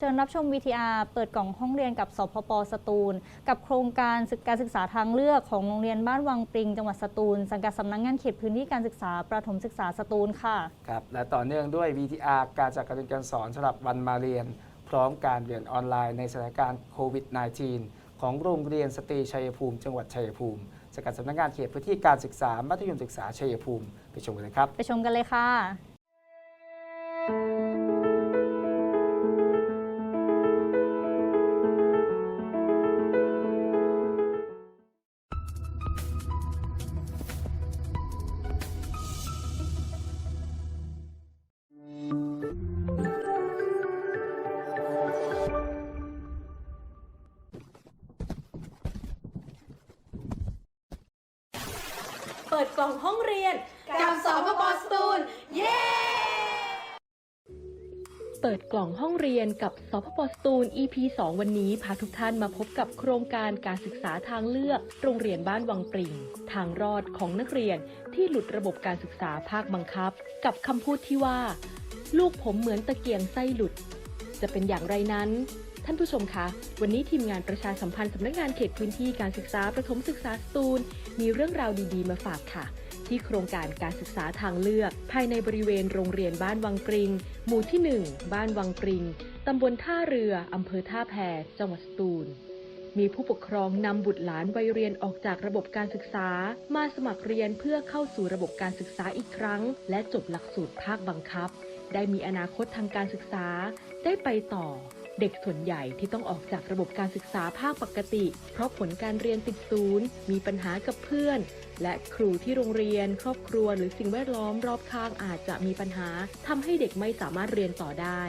เชิญรับชม VTR เปิดกล่องห้องเรียนกับสพปสตูล กับโครงการศึกการศึกษาทางเลือกของโรงเรียนบ้านวังปริง จังหวัดสตูล สังกัดสำนักงานเขตพื้นที่การศึกษาประถมศึกษาสตูลค่ะ ครับ และต่อเนื่องด้วย VTR การจัดการเรียนการสอนสำหรับวันมาเรียน พร้อมการเรียนออนไลน์ในสถานการณ์โควิด -19 ของโรงเรียนสตรีชัยภูมิ จังหวัดชัยภูมิ สังกัดสำนักงานเขตพื้นที่การศึกษามัธยมศึกษาชัยภูมิ ไปชมกันเลยครับ ไปชมกันเลยค่ะ กล่องห้องเรียน กับสพปสตูลเย้ เปิดกล่องห้องเรียนกับสพปสตูล EP 2 วันนี้พาทุกท่านมาพบกับโครงการการศึกษาทางเลือก โรงเรียนบ้านวังปริง ทางรอดของนักเรียนที่หลุดระบบการศึกษาภาคบังคับ กับคำพูดที่ว่า ลูกผมเหมือนตะเกียงไส้หลุด จะเป็นอย่างไรนั้น ท่านผู้ชมคะ วันนี้ทีมงานประชาสัมพันธ์สำนักงานเขตพื้นที่การศึกษาประถมศึกษาสตูล มีเรื่องราวดีๆ มาฝากค่ะ ที่โครงการการศึกษาทางเลือก ภายในบริเวณโรงเรียนบ้านวังปริง หมู่ที่ 1 บ้านวังปริง ตำบลท่าเรืออำเภอท่าแพจังหวัดสตูล มีผู้ปกครองนำบุตรหลานวัยเรียนออกจากระบบการศึกษา มาสมัครเรียนเพื่อเข้าสู่ระบบการศึกษาอีกครั้ง และจบหลักสูตรภาคบังคับ ได้มีอนาคตทางการศึกษา ได้ไปต่อ เด็กส่วนใหญ่ที่ต้องออกจากระบบการศึกษาภาคปกติ เพราะผลการเรียนติดศูนย์ มีปัญหากับเพื่อน และครูที่โรงเรียน ครอบครัวหรือสิ่งแวดล้อมรอบข้างอาจจะมีปัญหาทำให้เด็กไม่สามารถเรียนต่อได้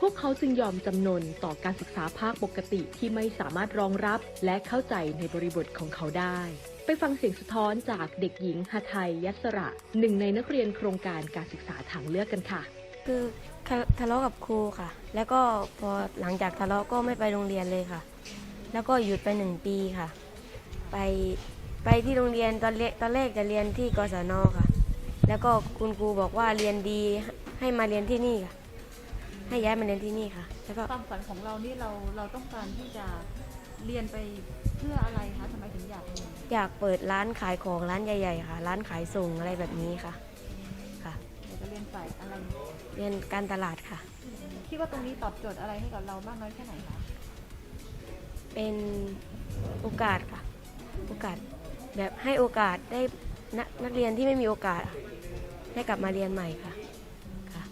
พวกเขาจึงยอมจำนนต่อการศึกษาภาคปกติที่ไม่สามารถรองรับและเข้าใจในบริบทของเขาได้ไปฟังเสียงสะท้อนจากเด็กหญิงหไทยยัสระหนึ่งในนักเรียนโครงการการศึกษาทางเลือกกันค่ะ คือ ทะทะเลาะกับครูค่ะ แล้วก็พอหลังจากทะเลาะก็ไม่ไปโรงเรียนเลยค่ะ แล้วก็หยุดไปหนึ่งปีค่ะ ไปไปที่โรงเรียนตอนเรกตอนแรกจะเรียนที่กศนค่ะ แล้วก็คุณครูบอกว่าเรียนดีให้มาเรียนที่นี่ค่ะ ให้ย้ายมาเรียนที่นี่ค่ะ แล้วก็ความฝันของเรานี่เราเราต้องการที่จะเรียนไปเพื่ออะไรคะทำไมถึงอยากเรียนอยากเปิดร้านขายของร้านใหญ่ ๆ ค่ะ ร้านขายส่งอะไรแบบนี้ค่ะค่ะอยาก จะเรียนสายอะไร เรียนการตลาดค่ะ คิดว่าตรงนี้ตอบโจทย์อะไรให้กับเรามากน้อยแค่ไหนคะ เป็นโอกาสค่ะ โอกาสแบบให้โอกาสได้นนักเรียนที่ไม่มีโอกาสอะให้กลับมาเรียนใหม่ค่ะค่ะ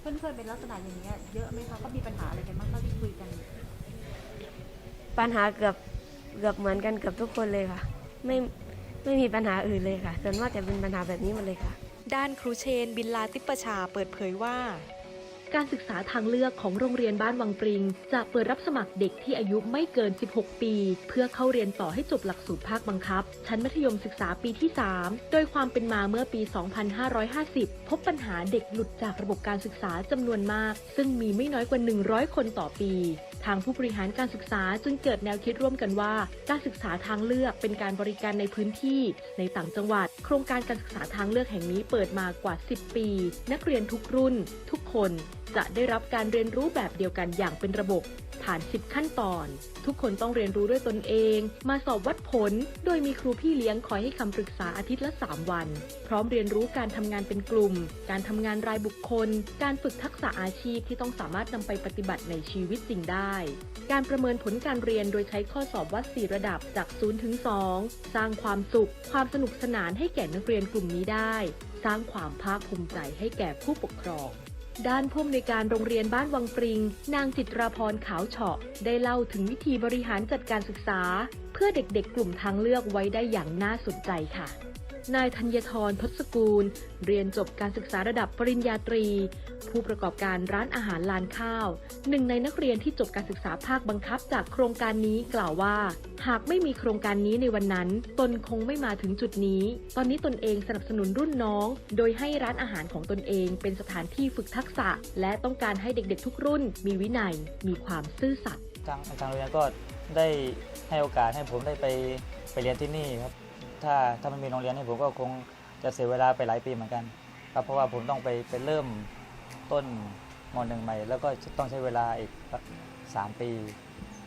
เพื่อนๆเป็นลักษณะอย่างนี้ยเยอะไหมคะ ก็มีปัญหาอะไรกันบ้างเท่าที่คุยกัน ปัญหาเกือบเกือบเหมือนกันเกือบทุกคนเลยค่ะ ไม่ไม่มีปัญหาอื่นเลยค่ะส่วนมากจะเป็นปัญหาแบบนี้หมดเลยค่ะ ด้านครูเชน บินลาติปชาเปิดเผยว่า การศึกษาทางเลือกของโรงเรียนบ้านวังปริง จะเปิดรับสมัครเด็กที่อายุไม่เกิน 16 ปี เพื่อเข้าเรียนต่อให้จบหลักสูตรภาคบังคับ ชั้นมัธยมศึกษาปีที่ 3 โดยความเป็นมาเมื่อปี 2550 พบปัญหาเด็กหลุดจากระบบการศึกษาจำนวนมาก ซึ่งมีไม่น้อยกว่า 100 คนต่อปี ทางผู้บริหารการศึกษาจึงเกิดแนวคิดร่วมกันว่า การศึกษาทางเลือกเป็นการบริการในพื้นที่ ในต่างจังหวัด โครงการการศึกษาทางเลือกแห่งนี้เปิดมากว่า 10 ปี นักเรียนทุกรุ่น ทุกคนจะได้รับการเรียนรู้แบบเดียวกันอย่างเป็นระบบ ผ่าน 10 ขั้นตอน ทุกคนต้องเรียนรู้ด้วยตนเอง มาสอบวัดผล โดยมีครูพี่เลี้ยงคอยให้คำปรึกษาอาทิตย์ละ 3 วัน พร้อมเรียนรู้การทำงานเป็นกลุ่ม การทำงานรายบุคคล การฝึกทักษะอาชีพที่ต้องสามารถนำไปปฏิบัติในชีวิตจริงได้ การประเมินผลการเรียนโดยใช้ข้อสอบวัด 4 ระดับจาก0ถึง2สร้างความสุข ความสนุกสนานให้แก่นักเรียนกลุ่มนี้ได้ สร้างความภาคภูมิใจให้แก่ผู้ปกครอง ด้านผู้อำนวยการโรงเรียนบ้านวังปริง นางจิตราพรขาวเฉาะ ได้เล่าถึงวิธีบริหารจัดการศึกษา เพื่อเด็กๆกลุ่มทางเลือกไว้ได้อย่างน่าสนใจค่ะ นายธัญทรทศกูล เรียนจบการศึกษาระดับปริญญาตรี ผู้ประกอบการร้านอาหารลานข้าว หนึ่งในนักเรียนที่จบการศึกษาภาคบังคับจากโครงการนี้กล่าวว่า หากไม่มีโครงการนี้ในวันนั้น ตนคงไม่มาถึงจุดนี้ ตอนนี้ตนเองสนับสนุนรุ่นน้อง โดยให้ร้านอาหารของตนเองเป็นสถานที่ฝึกทักษะ และต้องการให้เด็กๆ ทุกรุ่น มีวินัย มีความซื่อสัตย์ทางทางโรงเรียนก็ได้ให้โอกาสให้ผมได้ไปไปเรียนที่นี่ครับ ถ้าถ้าไม่มีโรงเรียนให้ผมก็คงจะเสียเวลาไปหลายปีเหมือนกันครับเพราะว่าผมต้องไปไปเริ่มต้นมหนึ่งใหม่ แล้วก็ต้องใช้เวลาอีกสามปี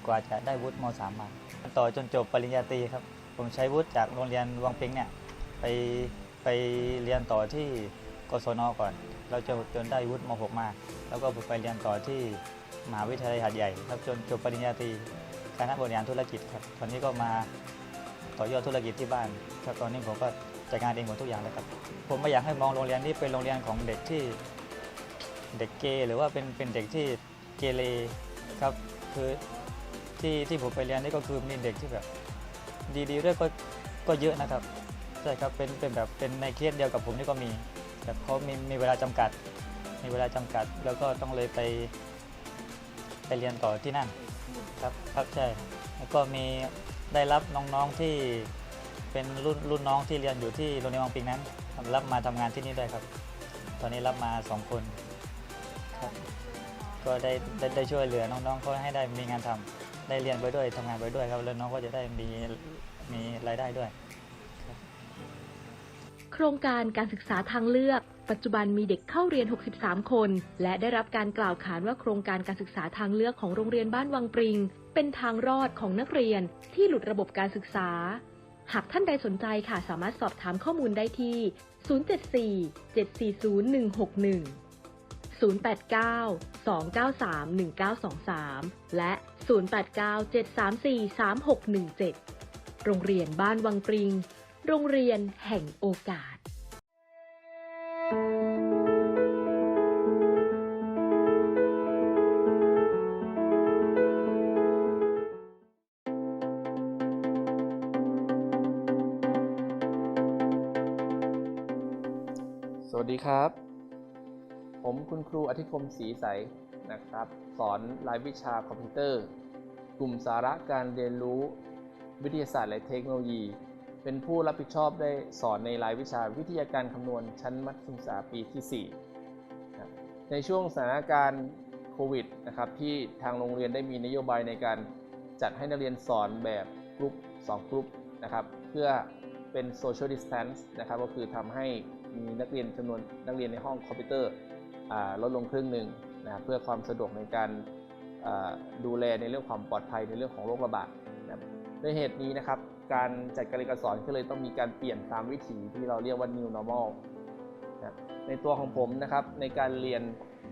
กว่าจะได้วุฒิมสามมาต่อจนจบปริญญาตรีครับ ผมใช้วุฒิจากโรงเรียนวังปิงเนี่ยไปไปเรียนต่อที่กศนก่อน เราจะจนได้วุฒิมหกมา แล้วก็ไปเรียนต่อที่มหาวิทยาลัยหาดใหญ่ ครับจนจบปริญญาตรีคณะบริหารธุรกิจครับตอนนี้ก็มา ต่อยอดธุรกิจที่บ้านครับตอนนี้ผมก็จัดการเองหมดทุกอย่างเลยครับ ผมไม่อยากให้มองโรงเรียนนี้เป็นโรงเรียนของเด็กที่เด็กเกย์หรือว่าเป็นเป็นเด็กที่เกเรครับคือที่ที่ผมไปเรียนนี่ก็คือมีเด็กที่แบบ ดีๆด้วยก็ก็เยอะนะครับใช่ครับเป็นเป็นแบบเป็นในเคสเดียวกับผมนี่ก็มีแบบเขามีมีเวลาจำกัด มีเวลาจำกัด แล้วก็ต้องเลยไป ไปเรียนต่อที่นั่นครับครับใช่แล้วก็มี ได้รับน้องๆที่เป็นรุ่นรุ่นน้องที่เรียนอยู่ที่โรงเรียนวังปิงนั้นรับมาทำงานที่นี่ด้วยครับ ตอนนี้รับมาสองคนครับก็ได้ได้ได้ช่วยเหลือน้องๆเขาให้ได้มีงานทำได้เรียนไปด้วยทำงานไปด้วยครับ แล้วน้องก็จะได้มีมีรายได้ด้วย โครงการการศึกษาทางเลือก ปัจจุบันมีเด็กเข้าเรียน 63 คน และได้รับการกล่าวขานว่าโครงการการศึกษาทางเลือกของโรงเรียนบ้านวังปริง เป็นทางรอดของนักเรียนที่หลุดระบบการศึกษา หากท่านใดสนใจค่ะสามารถสอบถามข้อมูลได้ที่ 074 740 161 089 293 1923 และ 089 734 3617 โรงเรียนบ้านวังปริง โรงเรียนแห่งโอกาสส ผมคุณครูอธิคมศรีใสนะครับ สอนรายวิชาคอมพิวเตอร์ กลุ่มสาระการเรียนรู้วิทยาศาสตร์และเทคโนโลยี เป็นผู้รับผิดชอบได้สอนในรายวิชาวิทยาการคำนวณชั้นมัธยมศึกษาปีที่ 4 ในช่วงสถานการณ์โควิดนะครับที่ทางโรงเรียนได้มีนโยบายในการจัดให้นักเรียนสอนแบบกลุ่ม2กลุ่มนะครับเพื่อเป็น social distance นะครับก็คือทำให้มีนักเรียนจำนวนนักเรียนในห้องคอมพิวเตอร์ ลดลงครึ่งหนึ่งนะครับเพื่อความสะดวกในการดูแลในเรื่องความปลอดภัยในเรื่องของโรคระบาดนะด้วยเหตุนี้นะครับ การจัดการเรียนการสอนก็เลยต้องมีการเปลี่ยนตามวิถีที่เราเรียกว่า new normal นะครับในตัวของผมนะครับในการเรียน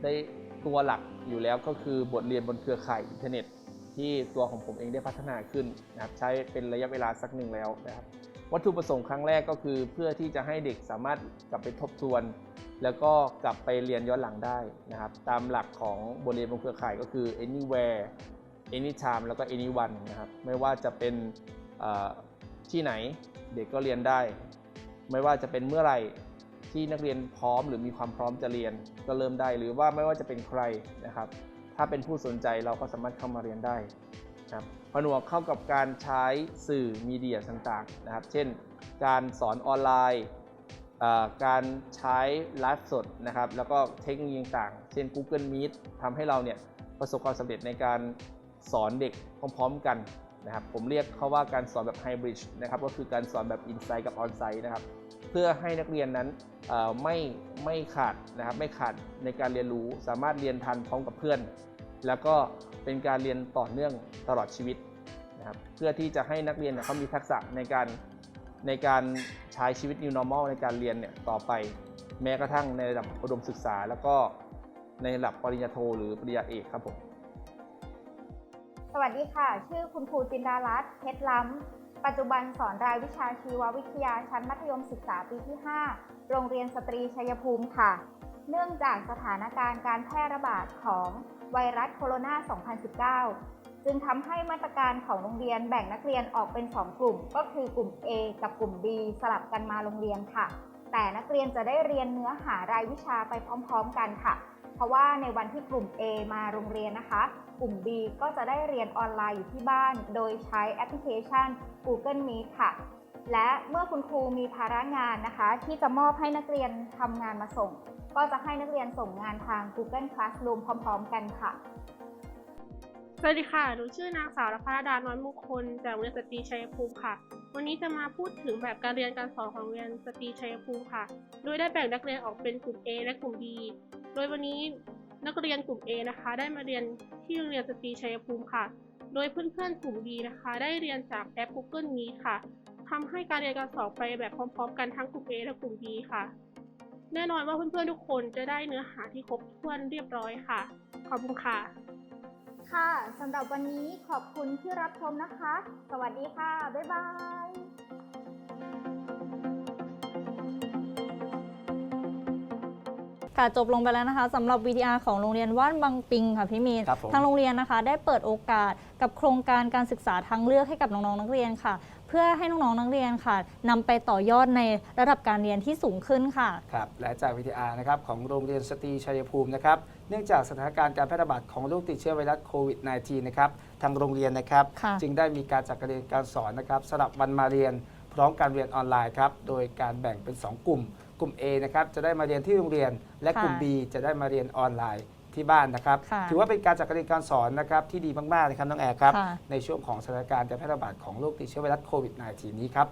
ได้ตัวหลักอยู่แล้วก็คือบทเรียนบนเครือข่ายอินเทอร์เน็ต ที่ตัวของผมเองได้พัฒนาขึ้นนะครับใช้เป็นระยะเวลาสักหนึ่งแล้วนะครับ วัตถุประสงค์ครั้งแรกก็คือ เพื่อที่จะให้เด็กสามารถกลับไปทบทวน แล้วก็กลับไปเรียนย้อนหลังได้นะครับ ตามหลักของบทเรียนบนเครือข่ายก็คือ anywhere anytime แล้วก็ anyone นะครับ ไม่ว่าจะเป็นที่ไหนเด็กก็เรียนได้ ไม่ว่าจะเป็นเมื่อไหร่ที่นักเรียนพร้อมหรือมีความพร้อมจะเรียนก็เริ่มได้ หรือว่าไม่ว่าจะเป็นใครนะครับ ถ้าเป็นผู้สนใจเราก็สามารถเข้ามาเรียนได้นะครับ ผนวกเข้ากับการใช้สื่อมีเดียต่างๆนะครับ เช่น การสอนออนไลน์ การใช้ไลฟ์สดนะครับ แล้วก็เทคโนโลยีต่างๆ เช่น Google Meet ทำให้เราเนี่ยประสบความสำเร็จในการสอนเด็กพร้อมๆกันนะครับ ผมเรียกเขาว่าการสอนแบบไฮบริดนะครับ ก็คือการสอนแบบอินไซต์กับออนไซต์นะครับ เพื่อให้นักเรียนนั้นไม่ไม่ขาดนะครับ ไม่ขาดในการเรียนรู้ สามารถเรียนทันพร้อมกับเพื่อน แล้วก็เป็นการเรียนต่อเนื่องตลอดชีวิตนะครับเพื่อที่จะให้นักเรียนเนี่ยเขามีทักษะในการในการใช้ชีวิต New Normal ในการเรียนเนี่ยต่อไปแม้กระทั่งในระดับอุดมศึกษา แล้วก็ในระดับปริญญาโทหรือปริญญาเอกครับผมสวัสดีค่ะ ชื่อคุณครูจินดารัตน์เพชรล้ำ ปัจจุบันสอนรายวิชาชีววิทยาชั้นมัธยมศึกษาปีที่ 5 โรงเรียนสตรีชัยภูมิค่ะ เนื่องจากสถานการณ์การแพร่ระบาดของไวรัสโคโรนา 2019 จึงทำให้มาตรการของโรงเรียนแบ่งนักเรียนออกเป็น 2 กลุ่ม ก็คือกลุ่ม A กับกลุ่ม B สลับกันมาโรงเรียนค่ะ แต่นักเรียนจะได้เรียนเนื้อหารายวิชาไปพร้อม ๆ กันค่ะ เพราะว่าในวันที่กลุ่ม A มาโรงเรียนนะคะ กลุ่ม B ก็จะได้เรียนออนไลน์อยู่ที่บ้าน โดยใช้แอปพลิเคชัน Google Meet ค่ะ และเมื่อคุณครูมีภาระงานนะคะ ที่จะมอบให้นักเรียนทำงานมาส่ง ก็จะให้นักเรียนส่งงานทาง Google Classroom พร้อม ๆ กันค่ะ สวัสดีค่ะ หนูชื่อนางสาวรพรดาน้อยมงคล จากโรงเรียนสตรีชัยภูมิค่ะ วันนี้จะมาพูดถึงแบบการเรียนการสอนของโรงเรียนสตรีชัยภูมิค่ะ โดยได้แบ่งนักเรียนออกเป็นกลุ่ม A และกลุ่ม B โดยวันนี้นักเรียนกลุ่ม A นะคะ ได้มาเรียนที่โรงเรียนสตรีชัยภูมิค่ะ โดยเพื่อนๆกลุ่ม B นะคะ ได้เรียนจากแอป Google Meet ค่ะ ทำให้การเรียนการสอนไปแบบพร้อม ๆ กันทั้งกลุ่ม A และกลุ่ม B ค่ะ แน่นอนว่าเพื่อนๆทุกคนจะได้เนื้อหาที่ครบถ้วนเรียบร้อยค่ะ ขอบคุณค่ะ ค่ะสำหรับวันนี้ขอบคุณที่รับชมนะคะ สวัสดีค่ะ บ๊ายบายค่ะจบลงไปแล้วนะคะสำหรับ VTR ของโรงเรียนว่านบางปิงค่ะพี่มีนครับผมทางโรงเรียนนะคะ ได้เปิดโอกาสกับโครงการการศึกษาทางเลือกให้กับน้องๆนักเรียนค่ะ เพื่อให้น้องๆนักเรียนค่ะนำไปต่อยอดในระดับการเรียนที่สูงขึ้นค่ะ ครับและจากวิทยานะครับของโรงเรียนสตรีชัยภูมินะครับเนื่องจากสถานการณ์การแพร่ระบาดของโรคติดเชื้อไวรัสโควิด -19 นะครับทางโรงเรียนนะครับ ค่ะ จึงได้มีการจัดการเรียนการสอนนะครับสำหรับวันมาเรียน พร้อมการเรียนออนไลน์ครับโดยการแบ่งเป็น 2 กลุ่ม กลุ่ม A นะครับจะได้มาเรียนที่โรงเรียน และกลุ่มค่ะ B จะได้มาเรียนออนไลน์ ที่บ้านนะครับ ค่ะถือว่าเป็นการจัดการเรียนการสอนนะครับที่ดีมากๆนะครับน้องแอร์ครับ ค่ะ ในช่วงของสถานการณ์การแพร่ระบาดของโรคติดเชื้อไวรัสโควิด -19 นี้ครับ